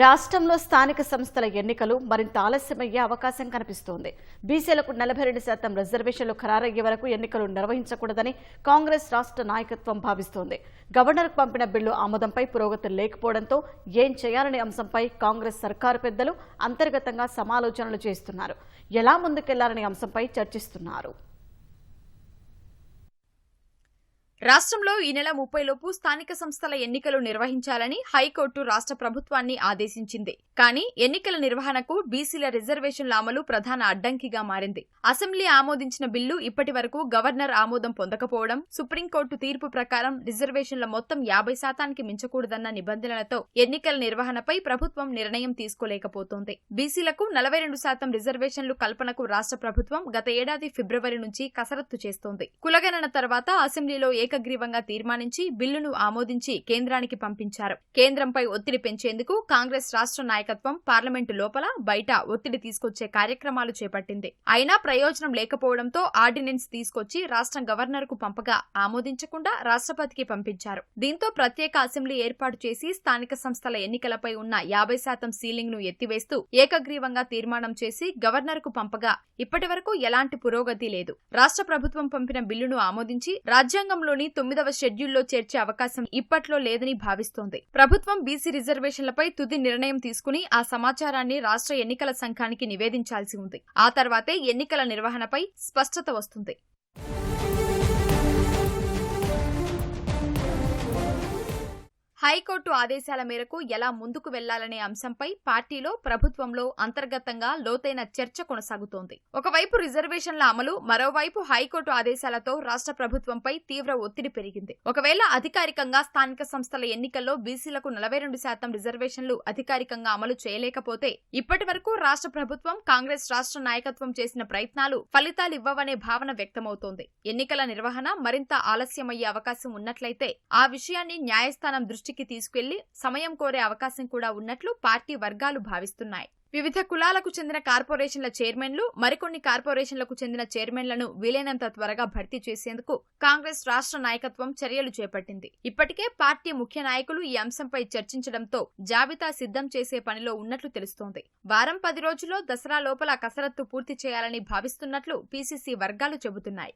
రాష్ట్రంలో స్థానిక సంస్థల ఎన్నికలు మరింత ఆలస్యమయ్యే అవకాశం కనిపిస్తోంది. బీసీలకు నలభై రెండు శాతం రిజర్వేషన్లు ఖరారయ్యే వరకు ఎన్నికలు నిర్వహించకూడదని కాంగ్రెస్ రాష్ట్ర నాయకత్వం భావిస్తోంది. గవర్నర్కు పంపిన బిల్లు ఆమోదంపై పురోగతి లేకపోవడంతో ఏం చేయాలనే అంశంపై కాంగ్రెస్ సర్కారు పెద్దలు అంతర్గతంగా సమాలోచనలు చేస్తున్నారు. ఎలా ముందుకెళ్ళాలనే అంశంపై చర్చిస్తున్నారు. రాష్ట్రంలో ఈ నెల ముప్పై లోపు స్థానిక సంస్థల ఎన్నికలు నిర్వహించాలని హైకోర్టు రాష్ట్ర ప్రభుత్వాన్ని ఆదేశించింది. కానీ ఎన్నికల నిర్వహణకు బీసీల రిజర్వేషన్ల అమలు ప్రధాన అడ్డంకిగా మారింది. అసెంబ్లీ ఆమోదించిన బిల్లు ఇప్పటి వరకు గవర్నర్ ఆమోదం పొందకపోవడం సుప్రీంకోర్టు తీర్పు ప్రకారం రిజర్వేషన్ల మొత్తం యాభై శాతానికి మించకూడదన్న నిబంధనలతో ఎన్నికల నిర్వహణపై ప్రభుత్వం నిర్ణయం తీసుకోలేకపోతోంది. బీసీలకు నలభై రెండు శాతం రిజర్వేషన్లు కల్పనకు రాష్ట్ర ప్రభుత్వం గత ఏడాది ఫిబ్రవరి నుంచి కసరత్తు చేస్తోంది. కులగణన తర్వాత అసెంబ్లీలో ఏకగ్రీవంగా తీర్మానించి బిల్లును ఆమోదించి కేంద్రానికి పంపించారు. కేంద్రంపై ఒత్తిడి పెంచేందుకు కాంగ్రెస్ రాష్ట్ర నాయకత్వం పార్లమెంటు లోపల బయట ఒత్తిడి తీసుకొచ్చే కార్యక్రమాలు చేపట్టింది. అయినా ప్రయోజనం లేకపోవడంతో ఆర్డినెన్స్ తీసుకొచ్చి రాష్ట్రం గవర్నర్కు పంపగా ఆమోదించకుండా రాష్ట్రపతికి పంపించారు. దీంతో ప్రత్యేక అసెంబ్లీ ఏర్పాటు చేసి స్థానిక సంస్థల ఎన్నికలపై ఉన్న యాభై శాతం సీలింగ్ను ఎత్తివేస్తూ ఏకగ్రీవంగా తీర్మానం చేసి గవర్నర్కు పంపగా ఇప్పటి వరకు ఎలాంటి పురోగతి లేదు. రాష్ట్ర ప్రభుత్వం పంపిన బిల్లును ఆమోదించి రాజ్యాంగంలోని తొమ్మిదవ షెడ్యూల్లో చేర్చే అవకాశం ఇప్పట్లో లేదని భావిస్తోంది. ప్రభుత్వం బీసీ రిజర్వేషన్లపై తుది నిర్ణయం తీసుకుని ఆ సమాచారాన్ని రాష్ట్ర ఎన్నికల సంఘానికి నివేదించాల్సి ఉంది. ఆ తర్వాతే ఎన్నికల నిర్వహణపై స్పష్టత వస్తుంది. హైకోర్టు ఆదేశాల మేరకు ఎలా ముందుకు వెళ్ళాలనే అంశంపై పార్టీలో ప్రభుత్వంలో అంతర్గతంగా లోతైన చర్చ కొనసాగుతోంది. ఒకవైపు రిజర్వేషన్ల అమలు మరోవైపు హైకోర్టు ఆదేశాలతో రాష్ట్ర ప్రభుత్వంపై తీవ్ర ఒత్తిడి పెరిగింది. ఒకవేళ అధికారికంగా స్థానిక సంస్థల ఎన్నికల్లో బీసీలకు నలభై రెండు శాతం రిజర్వేషన్లు అధికారికంగా అమలు చేయలేకపోతే ఇప్పటి వరకు రాష్ట్ర ప్రభుత్వం కాంగ్రెస్ రాష్ట్ర నాయకత్వం చేసిన ప్రయత్నాలు ఫలితాలు ఇవ్వవనే భావన వ్యక్తమవుతోంది. ఎన్నికల నిర్వహణ మరింత ఆలస్యమయ్యే అవకాశం ఉన్నట్లయితే ఆ విషయాన్ని న్యాయస్థానం దృష్టికి తీసుకెళ్ళి సమయం కోరే అవకాశం కూడా ఉన్నట్లు పార్టీ వర్గాలు భావిస్తున్నాయి. వివిధ కులాలకు చెందిన కార్పొరేషన్ల చైర్మన్లు మరికొన్ని కార్పొరేషన్లకు చెందిన చైర్మన్లను వీలైనంత త్వరగా భర్తీ చేసేందుకు కాంగ్రెస్ రాష్ట్ర నాయకత్వం చర్యలు చేపట్టింది. ఇప్పటికే పార్టీ ముఖ్య నాయకులు ఈ అంశంపై చర్చించడంతో జాబితా సిద్ధం చేసే పనిలో ఉన్నట్లు తెలుస్తోంది. వారం పది రోజుల్లో దసరా లోపల కసరత్తు పూర్తి చేయాలని భావిస్తున్నట్లు పీసీసీ వర్గాలు చెబుతున్నాయి.